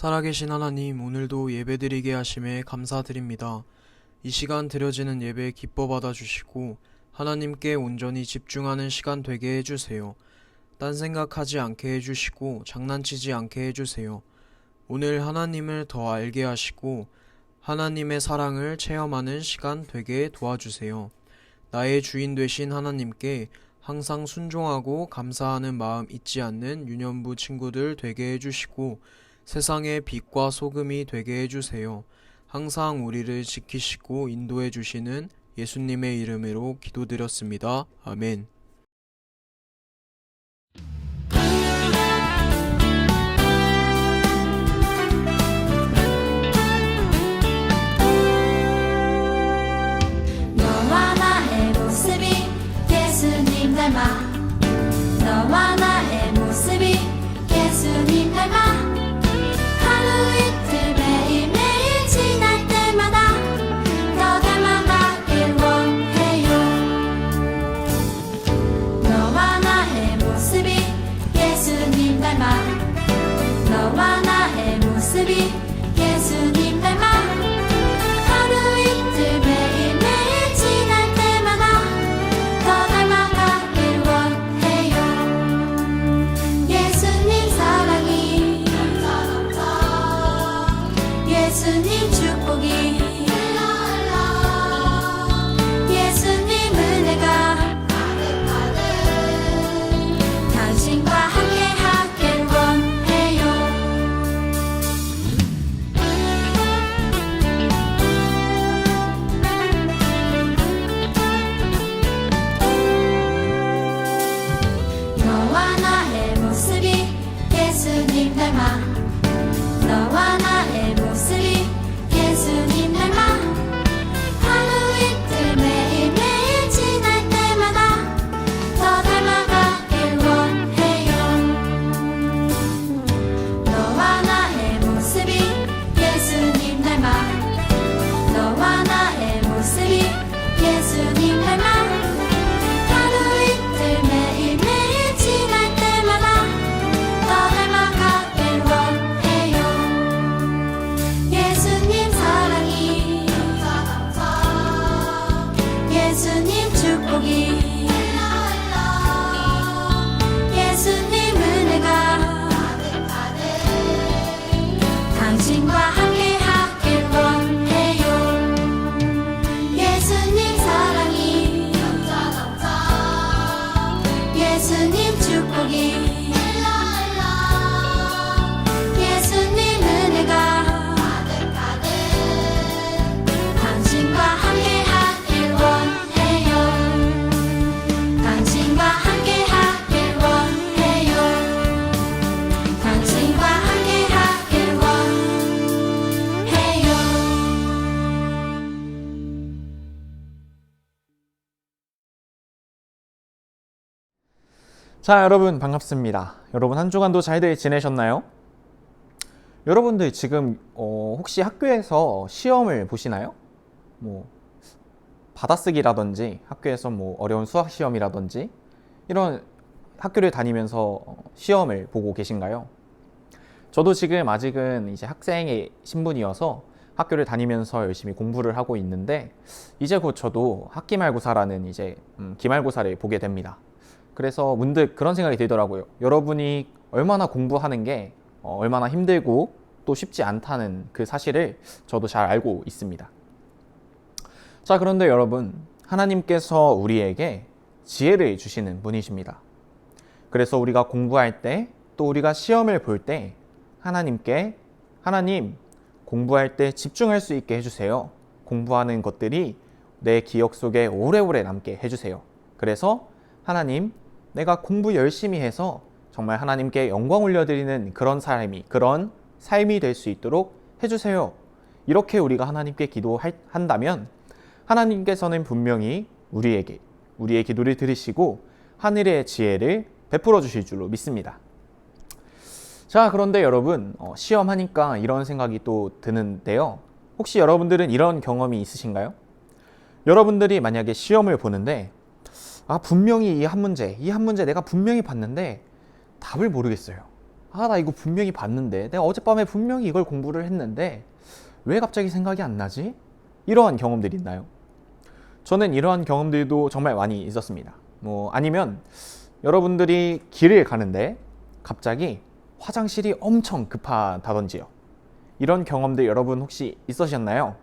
살아계신 하나님, 오늘도 예배드리게 하심에 감사드립니다. 이 시간 드려지는 예배 기뻐 받아주시고, 하나님께 온전히 집중하는 시간 되게 해주세요. 딴 생각하지 않게 해주시고, 장난치지 않게 해주세요. 오늘 하나님을 더 알게 하시고, 하나님의 사랑을 체험하는 시간 되게 도와주세요. 나의 주인 되신 하나님께 항상 순종하고 감사하는 마음 잊지 않는 유년부 친구들 되게 해주시고, 세상의 빛과 소금이 되게 해주세요. 항상 우리를 지키시고 인도해 주시는 예수님의 이름으로 기도드렸습니다. 아멘. 자, 여러분 반갑습니다. 여러분 한 주간도 잘들 지내셨나요? 여러분들 지금 어, 혹시 학교에서 시험을 보시나요? 뭐 받아쓰기라든지 학교에서 뭐 어려운 수학 시험이라든지 이런 학교를 다니면서 어, 시험을 보고 계신가요? 저도 지금 아직은 이제 학생의 신분이어서 학교를 다니면서 열심히 공부를 하고 있는데 이제 곧 저도 학기말고사라는 이제 음, 기말고사를 보게 됩니다. 그래서 문득 그런 생각이 들더라고요. 여러분이 얼마나 공부하는 게 어, 얼마나 힘들고 또 쉽지 않다는 그 사실을 저도 잘 알고 있습니다. 자, 그런데 여러분, 하나님께서 우리에게 지혜를 주시는 분이십니다. 그래서 우리가 공부할 때, 또 우리가 시험을 볼 때, 하나님께, 하나님, 공부할 때 집중할 수 있게 해주세요. 공부하는 것들이 내 기억 속에 오래오래 남게 해주세요. 그래서 하나님, 내가 공부 열심히 해서 정말 하나님께 영광 올려드리는 그런 삶이, 그런 삶이 될 수 있도록 해주세요. 이렇게 우리가 하나님께 기도한다면 하나님께서는 분명히 우리에게, 우리의 기도를 들으시고 하늘의 지혜를 베풀어 주실 줄로 믿습니다. 자, 그런데 여러분, 어, 시험하니까 이런 생각이 또 드는데요. 혹시 여러분들은 이런 경험이 있으신가요? 여러분들이 만약에 시험을 보는데 아 분명히 이 한 문제 이 한 문제 내가 분명히 봤는데 답을 모르겠어요 아, 나 이거 분명히 봤는데, 내가 어젯밤에 분명히 이걸 공부를 했는데, 왜 갑자기 생각이 안 나지? 이러한 경험들이 있나요? 저는 이러한 경험들도 정말 많이 있었습니다. 뭐, 아니면 여러분들이 길을 가는데, 갑자기 화장실이 엄청 급하다던지요. 이런 경험들 여러분 혹시 있으셨나요?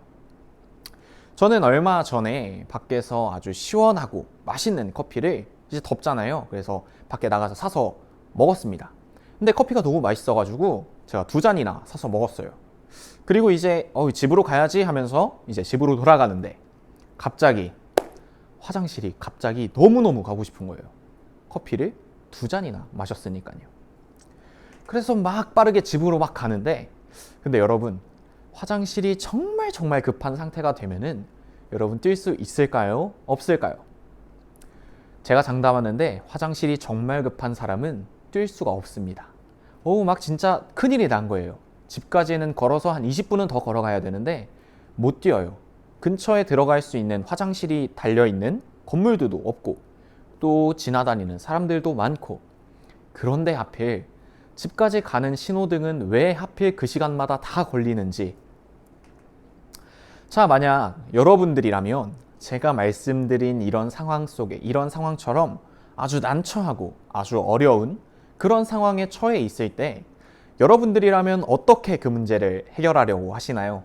저는 얼마 전에 밖에서 아주 시원하고 맛있는 커피를 이제 덥잖아요. 그래서 밖에 나가서 사서 먹었습니다. 근데 커피가 너무 맛있어가지고 제가 두 잔이나 사서 먹었어요. 그리고 이제 어, 집으로 가야지 하면서 이제 집으로 돌아가는데 갑자기 화장실이 갑자기 너무너무 가고 싶은 거예요. 커피를 두 잔이나 마셨으니까요. 그래서 막 빠르게 집으로 막 가는데 근데 여러분 화장실이 정말 정말 급한 상태가 되면은 여러분 뛸 수 있을까요? 없을까요? 제가 장담하는데 화장실이 정말 급한 사람은 뛸 수가 없습니다. 오, 막 진짜 큰일이 난 거예요. 집까지는 걸어서 한 20분은 더 걸어가야 되는데 못 뛰어요. 근처에 들어갈 수 있는 화장실이 달려 있는 건물들도 없고 또 지나다니는 사람들도 많고 그런데 하필 집까지 가는 신호등은 왜 하필 그 시간마다 다 걸리는지 자, 만약 여러분들이라면 제가 말씀드린 이런 상황 속에 이런 상황처럼 아주 난처하고 아주 어려운 그런 상황에 처해 있을 때 여러분들이라면 어떻게 그 문제를 해결하려고 하시나요?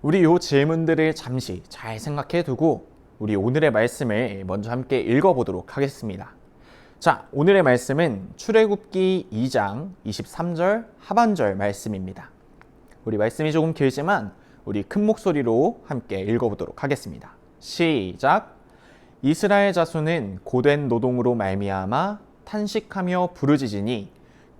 우리 요 질문들을 잠시 잘 생각해 두고 우리 오늘의 말씀을 먼저 함께 읽어보도록 하겠습니다. 자, 오늘의 말씀은 출애굽기 2장 23절 하반절 말씀입니다. 우리 말씀이 조금 길지만 우리 큰 목소리로 함께 읽어보도록 하겠습니다. 시작. 이스라엘 자손은 고된 노동으로 말미암아 탄식하며 부르짖으니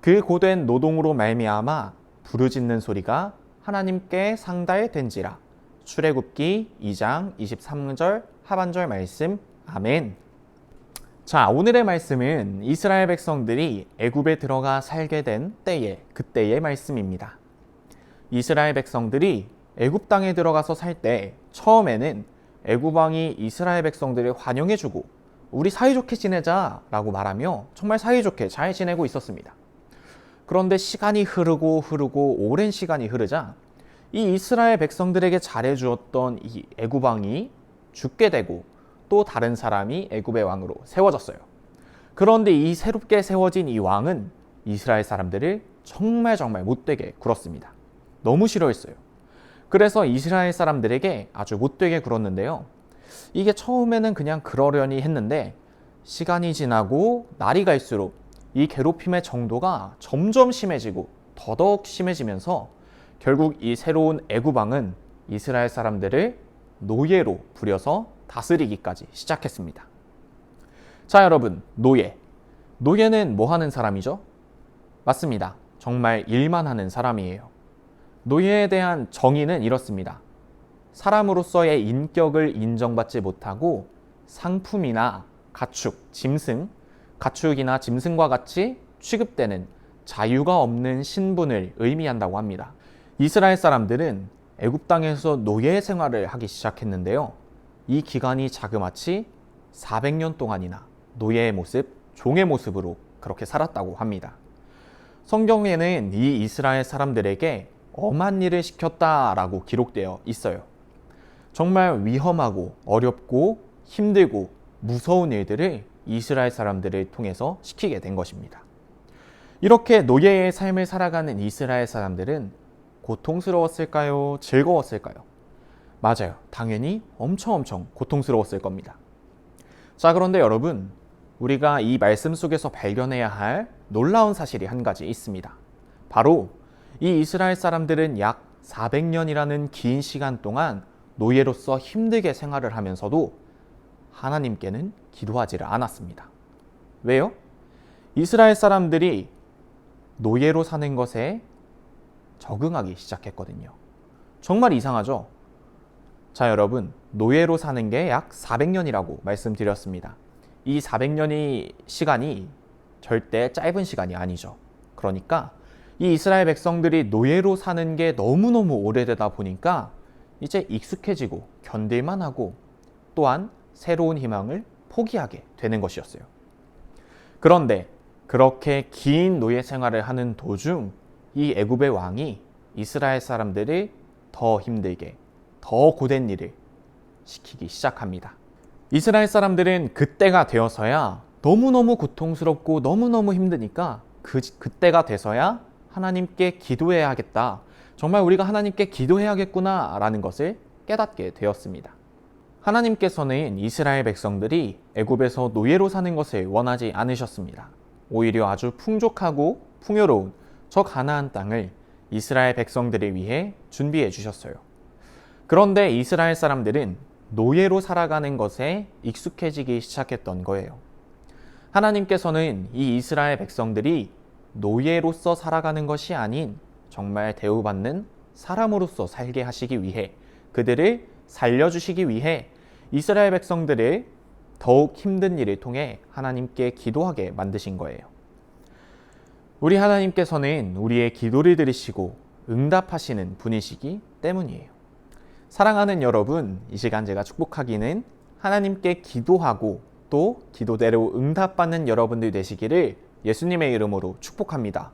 그 고된 노동으로 말미암아 부르짖는 소리가 하나님께 상달된지라. 출애굽기 2장 23절 하반절 말씀. 아멘. 자, 오늘의 말씀은 이스라엘 백성들이 애굽에 들어가 살게 된 때의 그때의 말씀입니다. 이스라엘 백성들이 애굽 땅에 들어가서 살 때 처음에는 애굽 왕이 이스라엘 백성들을 환영해주고 우리 사이좋게 지내자라고 말하며 정말 사이좋게 잘 지내고 있었습니다. 그런데 시간이 흐르고 흐르고 오랜 시간이 흐르자 이 이스라엘 백성들에게 잘해주었던 이 애굽 왕이 죽게 되고 또 다른 사람이 애굽의 왕으로 세워졌어요. 그런데 이 새롭게 세워진 이 왕은 이스라엘 사람들을 정말 정말 못되게 굴었습니다. 너무 싫어했어요. 그래서 이스라엘 사람들에게 아주 못되게 굴었는데요. 이게 처음에는 그냥 그러려니 했는데 시간이 지나고 날이 갈수록 이 괴롭힘의 정도가 점점 심해지고 더더욱 심해지면서 결국 이 새로운 애구방은 이스라엘 사람들을 노예로 부려서 다스리기까지 시작했습니다. 자, 여러분, 노예. 노예는 뭐 하는 사람이죠? 맞습니다. 정말 일만 하는 사람이에요. 노예에 대한 정의는 이렇습니다. 사람으로서의 인격을 인정받지 못하고 상품이나 가축, 짐승, 가축이나 짐승과 같이 취급되는 자유가 없는 신분을 의미한다고 합니다. 이스라엘 사람들은 애굽 땅에서 노예 생활을 하기 시작했는데요. 이 기간이 자그마치 400년 동안이나 노예의 모습, 종의 모습으로 그렇게 살았다고 합니다. 성경에는 이 이스라엘 사람들에게 엄한 일을 시켰다라고 기록되어 있어요. 정말 위험하고 어렵고 힘들고 무서운 일들을 이스라엘 사람들을 통해서 시키게 된 것입니다. 이렇게 노예의 삶을 살아가는 이스라엘 사람들은 고통스러웠을까요? 즐거웠을까요? 맞아요. 당연히 엄청 엄청 고통스러웠을 겁니다. 자, 그런데 여러분, 우리가 이 말씀 속에서 발견해야 할 놀라운 사실이 한 가지 있습니다. 바로 이 이스라엘 사람들은 약 400년이라는 긴 시간 동안 노예로서 힘들게 생활을 하면서도 하나님께는 기도하지를 않았습니다. 왜요? 이스라엘 사람들이 노예로 사는 것에 적응하기 시작했거든요. 정말 이상하죠? 자, 여러분, 노예로 사는 게 약 400년이라고 말씀드렸습니다. 이 400년이 시간이 절대 짧은 시간이 아니죠. 그러니까 이 이스라엘 백성들이 노예로 사는 게 너무너무 오래되다 보니까 이제 익숙해지고 견딜만 하고 또한 새로운 희망을 포기하게 되는 것이었어요. 그런데 그렇게 긴 노예 생활을 하는 도중 이 애굽의 왕이 이스라엘 사람들을 더 힘들게 더 고된 일을 시키기 시작합니다. 이스라엘 사람들은 그때가 되어서야 너무너무 고통스럽고 너무너무 힘드니까 그, 그때가 돼서야 하나님께 기도해야겠다. 정말 우리가 하나님께 기도해야겠구나 라는 것을 깨닫게 되었습니다. 하나님께서는 이스라엘 백성들이 애굽에서 노예로 사는 것을 원하지 않으셨습니다. 오히려 아주 풍족하고 풍요로운 저 가나안 땅을 이스라엘 백성들을 위해 준비해 주셨어요. 그런데 이스라엘 사람들은 노예로 살아가는 것에 익숙해지기 시작했던 거예요. 하나님께서는 이 이스라엘 백성들이 노예로서 살아가는 것이 아닌 정말 대우받는 사람으로서 살게 하시기 위해 그들을 살려주시기 위해 이스라엘 백성들을 더욱 힘든 일을 통해 하나님께 기도하게 만드신 거예요. 우리 하나님께서는 우리의 기도를 들으시고 응답하시는 분이시기 때문이에요. 사랑하는 여러분, 이 시간 제가 축복하기는 하나님께 기도하고 또 기도대로 응답받는 여러분들 되시기를 예수님의 이름으로 축복합니다.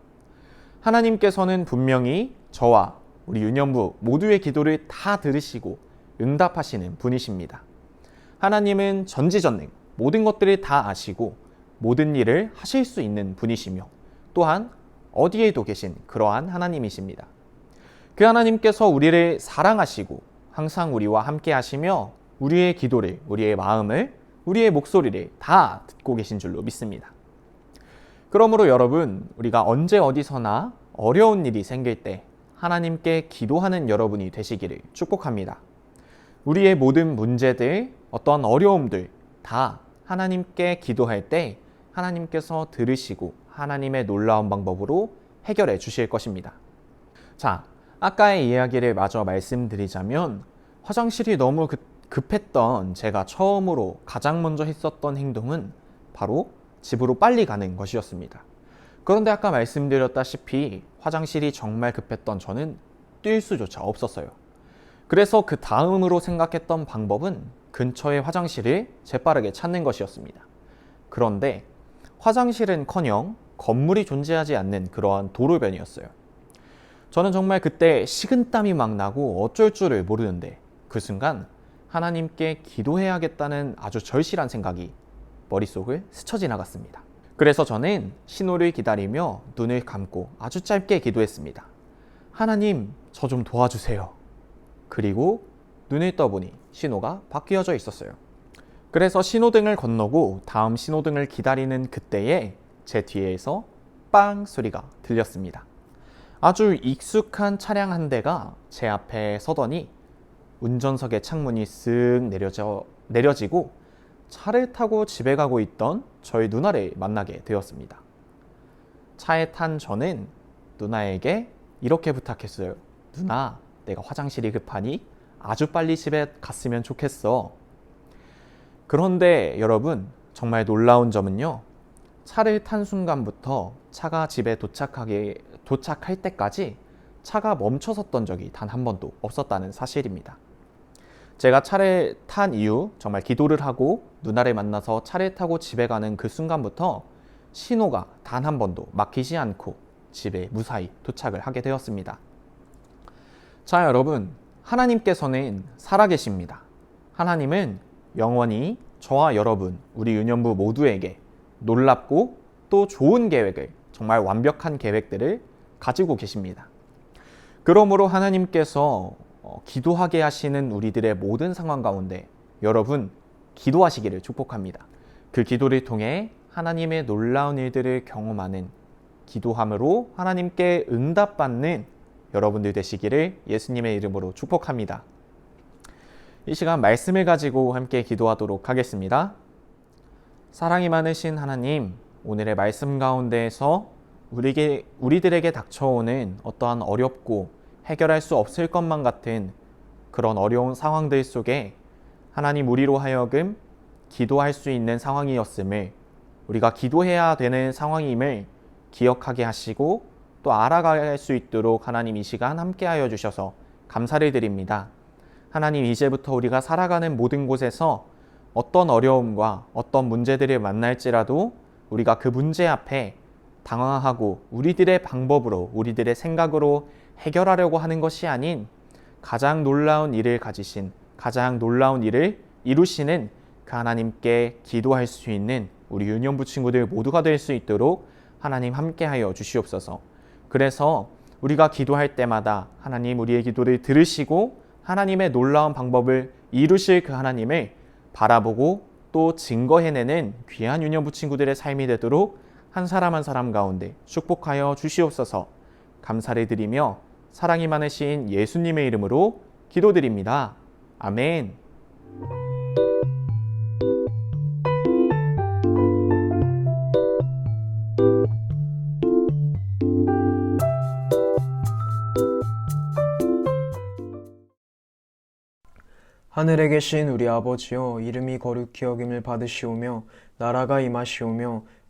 하나님께서는 분명히 저와 우리 유년부 모두의 기도를 다 들으시고 응답하시는 분이십니다. 하나님은 전지전능 모든 것들을 다 아시고 모든 일을 하실 수 있는 분이시며 또한 어디에도 계신 그러한 하나님이십니다. 그 하나님께서 우리를 사랑하시고 항상 우리와 함께 하시며 우리의 기도를, 우리의 마음을, 우리의 목소리를 다 듣고 계신 줄로 믿습니다. 그러므로 여러분, 우리가 언제 어디서나 어려운 일이 생길 때 하나님께 기도하는 여러분이 되시기를 축복합니다. 우리의 모든 문제들, 어떤 어려움들 다 하나님께 기도할 때 하나님께서 들으시고 하나님의 놀라운 방법으로 해결해 주실 것입니다. 자, 아까의 이야기를 마저 말씀드리자면 화장실이 너무 급- 급했던 제가 처음으로 가장 먼저 했었던 행동은 바로 집으로 빨리 가는 것이었습니다. 그런데 아까 말씀드렸다시피 화장실이 정말 급했던 저는 뛸 수조차 없었어요. 그래서 그 다음으로 생각했던 방법은 근처의 화장실을 재빠르게 찾는 것이었습니다. 그런데 화장실은 커녕 건물이 존재하지 않는 그러한 도로변이었어요. 저는 정말 그때 식은땀이 막 나고 어쩔 줄을 모르는데 그 순간 하나님께 기도해야겠다는 아주 절실한 생각이 머릿속을 스쳐 지나갔습니다. 그래서 저는 신호를 기다리며 눈을 감고 아주 짧게 기도했습니다. 하나님, 저 좀 도와주세요. 그리고 눈을 떠보니 신호가 바뀌어져 있었어요. 그래서 신호등을 건너고 다음 신호등을 기다리는 그때에 제 뒤에서 빵 소리가 들렸습니다. 아주 익숙한 차량 한 대가 제 앞에 서더니 운전석의 창문이 쓱 내려져, 내려지고 차를 타고 집에 가고 있던 저희 누나를 만나게 되었습니다. 차에 탄 저는 누나에게 이렇게 부탁했어요. 누나, 내가 화장실이 급하니 아주 빨리 집에 갔으면 좋겠어. 그런데 여러분, 정말 놀라운 점은요. 차를 탄 순간부터 차가 집에 도착하게, 도착할 때까지 차가 멈춰섰던 적이 단 한 번도 없었다는 사실입니다. 제가 차를 탄 이후 정말 기도를 하고 누나를 만나서 차를 타고 집에 가는 그 순간부터 신호가 단 한 번도 막히지 않고 집에 무사히 도착을 하게 되었습니다. 자, 여러분. 하나님께서는 살아계십니다. 하나님은 영원히 저와 여러분, 우리 유년부 모두에게 놀랍고 또 좋은 계획을, 정말 완벽한 계획들을 가지고 계십니다. 그러므로 하나님께서 어, 기도하게 하시는 우리들의 모든 상황 가운데 여러분 기도하시기를 축복합니다. 그 기도를 통해 하나님의 놀라운 일들을 경험하는 기도함으로 하나님께 응답받는 여러분들 되시기를 예수님의 이름으로 축복합니다. 이 시간 말씀을 가지고 함께 기도하도록 하겠습니다. 사랑이 많으신 하나님, 오늘의 말씀 가운데에서 우리에게, 우리들에게 닥쳐오는 어떠한 어렵고 해결할 수 없을 것만 같은 그런 어려운 상황들 속에 하나님 우리로 하여금 기도할 수 있는 상황이었음을 우리가 기도해야 되는 상황임을 기억하게 하시고 또 알아갈 수 있도록 하나님 이 시간 함께하여 주셔서 감사를 드립니다. 하나님 이제부터 우리가 살아가는 모든 곳에서 어떤 어려움과 어떤 문제들을 만날지라도 우리가 그 문제 앞에 당황하고 우리들의 방법으로 우리들의 생각으로 해결하려고 하는 것이 아닌 가장 놀라운 일을 가지신 가장 놀라운 일을 이루시는 그 하나님께 기도할 수 있는 우리 유년부 친구들 모두가 될 수 있도록 하나님 함께하여 주시옵소서. 그래서 우리가 기도할 때마다 하나님 우리의 기도를 들으시고 하나님의 놀라운 방법을 이루실 그 하나님을 바라보고 또 증거해내는 귀한 유년부 친구들의 삶이 되도록 한 사람 한 사람 가운데 축복하여 주시옵소서. 감사를 드리며 사랑이 많으신 예수님의 이름으로 기도드립니다. 아멘. 하늘에 계신 우리 아버지여 이름이 거룩히 여김을 받으시오며 나라가 임하시오며